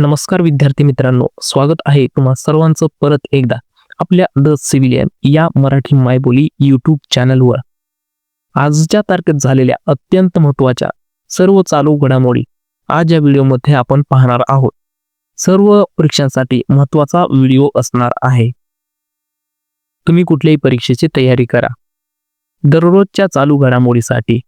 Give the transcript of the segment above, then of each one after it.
नमस्कार विद्यार्थी मित्रांनो स्वागत आहे तुम्हा सर्वांचं परत एकदा आपल्या द सिव्हिलियन या मराठी मायबोली युट्यूब चॅनलवर. आजच्या तारखेत झालेल्या अत्यंत महत्त्वाच्या सर्व चालू घडामोडी आज या व्हिडिओमध्ये आपण पाहणार आहोत. सर्व परीक्षांसाठी महत्त्वाचा व्हिडिओ असणार आहे. तुम्ही कुठल्याही परीक्षेची तयारी करा. दररोजच्या चालू घडामोडीसाठी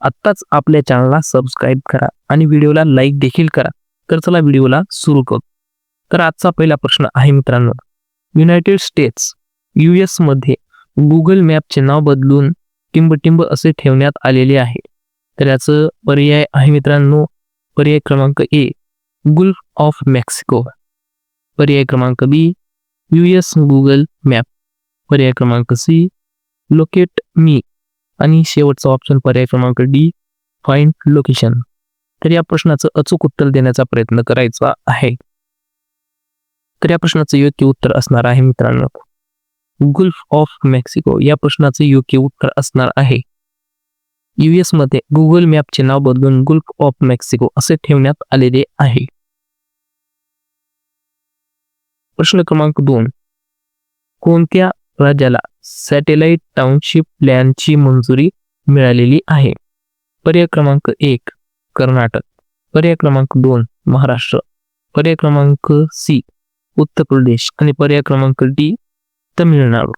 आत्ताच आपल्या चॅनलला सबस्क्राईब करा आणि व्हिडिओला लाईक देखील करा. तर चला व्हिडिओला सुरू करू. तर आजचा पहिला प्रश्न आहे मित्रांनो. युनायटेड स्टेट्स यू मध्ये गुगल मॅपचे नाव बदलून टिंबटिंब असे ठेवण्यात आलेले आहे. तर याचं पर्याय आहे मित्रांनो पर्याय क्रमांक ए गुल्फ ऑफ मेक्सिको पर्याय क्रमांक B U S Google map पर्याय क्रमांक सी लोकेट मी आणि शेवटचा ऑप्शन पर्याय क्रमांक डी फाइंड लोकेशन तर या प्रश्नाचं अचूक उत्तर देण्याचा प्रयत्न करायचा आहे. तर या प्रश्नाचं योग्य उत्तर असणार आहे मित्रांनो. गुल्फ ऑफ मेक्सिको या प्रश्नाचं योग्य उत्तर असणार आहे. युएसमध्ये गुगल मॅपचे नाव बदलून गुल्फ ऑफ मेक्सिको असे ठेवण्यात आलेले आहे. प्रश्न क्रमांक दोन. कोणत्या राज्याला सॅटेलाइट टाउनशिप प्लॅनची मंजुरी मिळालेली आहे? पर्याय क्रमांक एक. कर्नाटक. पर्याय क्रमांक दोन महाराष्ट्र. पर्याय क्रमांक सी उत्तर प्रदेश. आणि पर्याय क्रमांक डी तमिळनाडू.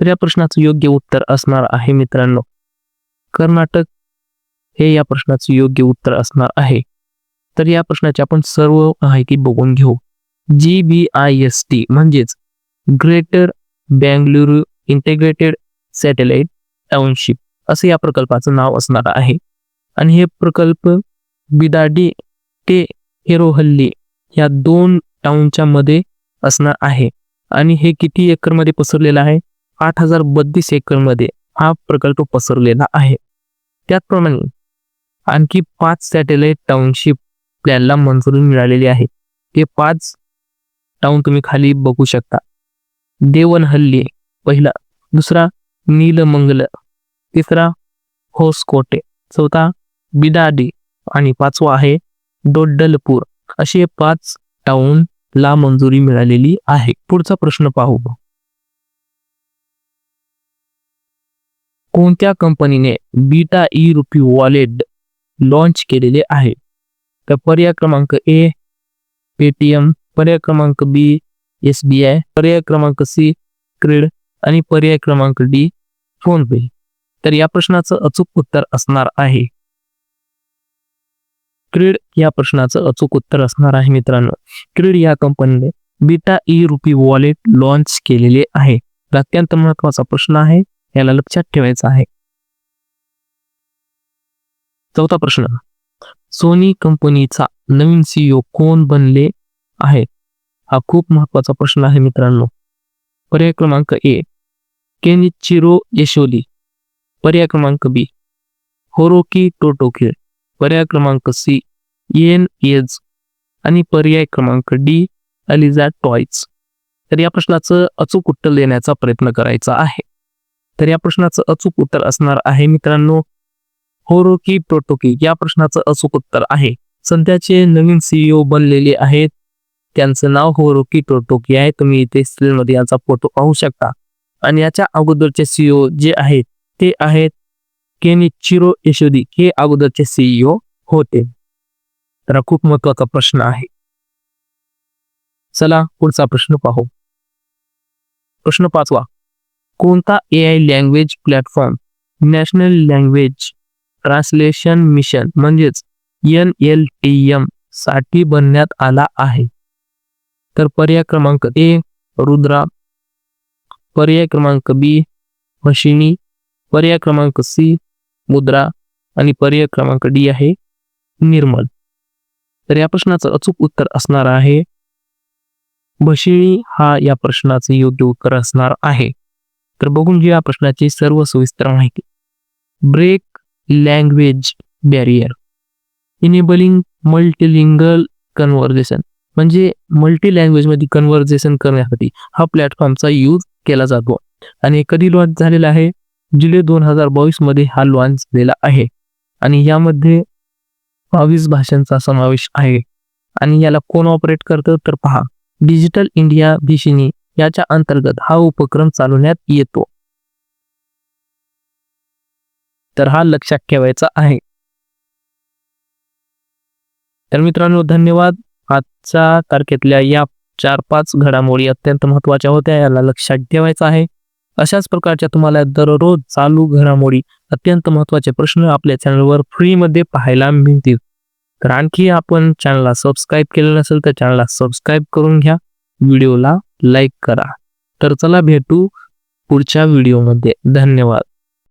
तर या प्रश्नाचं योग्य उत्तर असणार आहे मित्रांनो. कर्नाटक हे या प्रश्नाचं योग्य उत्तर असणार आहे. तर या प्रश्नाची आपण सर्व माहिती बघून घेऊ. G B I S T म्हणजेच greater Bengaluru integrated satellite township असं या प्रकल्पाचं नाव असणार आहे. आणि हे प्रकल्प बिदाडी ते हेरोहल्ली या दोन टाउनच्या मध्ये असणार आहे. आणि हे किती एकरमध्ये पसरलेलं आहे? आठ हजार बत्तीस एकरमध्ये हा प्रकल्प पसरलेला आहे. त्याचप्रमाणे आणखी पाच सॅटेलाइट टाउनशिप प्लॅनला मंजुरी मिळालेली आहे. ते पाच टाउन तुम्ही खाली बघू शकता. देवनहल्ली पहिला दुसरा नीलमंगल तिसरा होसकोटे चौथा बिडाडी आणि पाचवा आहे डोड्डलपूर. असे पाच टाउन ला मंजुरी मिळालेली आहे. पुढचा प्रश्न पाहू. कोणत्या कंपनीने beta e rupee wallet launch केलेले आहे? तर पर्याय क्रमांक ए पेटीएम पर्याय क्रमांक बी एस बी आय पर्याय क्रमांक सी क्रीड आणि पर्याय क्रमांक डी फोन पे तर या प्रश्नाचं अचूक उत्तर असणार आहे. क्रीड या प्रश्नाचं अचूक उत्तर असणार आहे मित्रांनो. क्रीड या कंपनीने beta e rupee wallet launch केलेले आहे. अत्यंत महत्त्वाचा प्रश्न आहे. याला लक्षात ठेवायचा आहे. चौथा प्रश्न. सोनी कंपनीचा नवीन सीईओ कोण बनले आहे? हा खूप महत्त्वाचा प्रश्न आहे मित्रांनो. पर्याय क्रमांक ए. केनिचिरो यशोली. पर्याय क्रमांक बी. होरोकी टोटोकिर पर्याय क्रमांक सी एन एज आणि पर्याय क्रमांक डी अलिझा टॉयज तर या प्रश्नाचं अचूक उत्तर देण्याचा प्रयत्न करायचा आहे. तर या प्रश्नाचं अचूक उत्तर असणार आहे मित्रांनो. होरोकी प्रोटोकी या प्रश्नाचं अचूक उत्तर आहे. सध्याचे नवीन सीईओ बनलेले आहेत. त्यांचं नाव होरोकी टोटोकी आहे. तुम्ही इथे स्क्रीनमध्ये याचा फोटो पाहू शकता. आणि याच्या अगोदरचे सीईओ जे आहेत ते आहेत केनिचिरो यशोदी हे अगोदरचे सीईओ होते. तर खूप महत्त्वाचा प्रश्न आहे. चला पुढचा प्रश्न पाहू. प्रश्न पाचवा. कोणता A I language platform national language translation mission म्हणजेच एन एल टी एमसाठी बनण्यात आला आहे? तर पर्याय क्रमांक ए रुद्रा. पर्याय क्रमांक बी मशिनी. पर्याय क्रमांक सी मुद्रा आणि पर्याय क्रमांक डी आहे निर्मल. तर या प्रश्नाचं अचूक उत्तर असणार आहे. भशिळी हा या प्रश्नाचे योग्य उत्तर असणार आहे. तर बघून घेऊया प्रश्नाची सर्व सविस्तर माहिती. Break language barrier enabling multilingual conversation म्हणजे मल्टी लँग्वेजमध्ये कन्व्हर्जेशन करण्यासाठी हा प्लॅटफॉर्मचा यूज केला जातो. आणि कधी लॉन्च झालेला आहे? जुलै दोन हजार बावीसमध्ये हा लॉन्च झालेला आहे. आणि यामध्ये बावीस भाषांचा समावेश आहे. आणि याला कोण ऑपरेट करतं? तर पहा. डिजिटल इंडिया भिशिनी याच्या अंतर्गत हा उपक्रम चालवण्यात येतो. तर हा लक्षात ठेवायचा आहे. तर मित्रांनो धन्यवाद. आजच्या तारखेतल्या या चार पाच घडामोडी अत्यंत महत्त्वाच्या होत्या याला लक्षात ठेवायचं आहे. अशाच प्रकारच्या तुम्हाला दररोज चालू घडामोडी अत्यंत महत्त्वाचे प्रश्न आपल्या चॅनलवर फ्रीमध्ये पाहायला मिळतील. तर आणखी आपण चॅनलला सबस्क्राईब केलं नसेल तर चॅनलला सबस्क्राईब करून घ्या. व्हिडिओला लाईक करा. तर चला भेटू पुढच्या व्हिडिओमध्ये. धन्यवाद.